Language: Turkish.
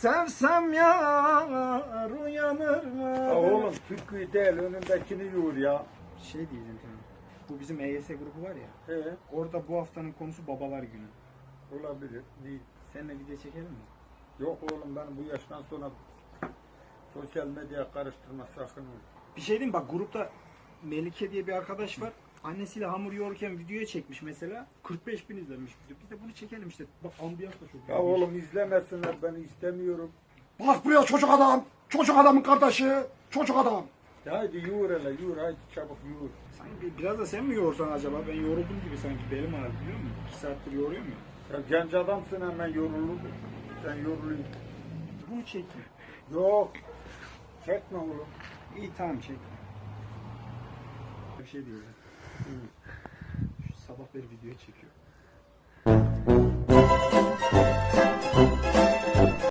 Sevsem yar uyanır mı? Oğlum türküyü değil önündekini yoğur ya. Şey diyeceğim sana. Bu bizim EYS grubu var ya. He, Orada bu haftanın konusu babalar günü. olabilir. Değil. Seninle video çekelim mi? Yok oğlum ben bu yaştan sonra sosyal medya karıştırma sakın. Bir şey diyeyim mi? bak grupta Melike diye bir arkadaş var. Annesiyle hamur yoğururken videoya çekmiş mesela. 45 bin izlenmiş video. Biz de bunu çekelim işte. Bak ambiyans da çok Ya ilginç. oğlum izlemesinler ben istemiyorum. Bak buraya çocuk adam. Çocuk adamın kardeşi. Çocuk adam. Ya haydi yoğur hele yoğur haydi çabuk yoğur. Sanki biraz da sen mi yoğursan acaba? Ben yoruldum gibi sanki belim ağrıdı biliyor musun? 2 saattir yoğuruyorum ya. Ya genç adamsın hemen yorulur. Sen yorulun. Bunu çekme. Yok. Çekme oğlum. İyi tamam çek. Bir şey diyeceğim. Şu sabah beri video çekiyor.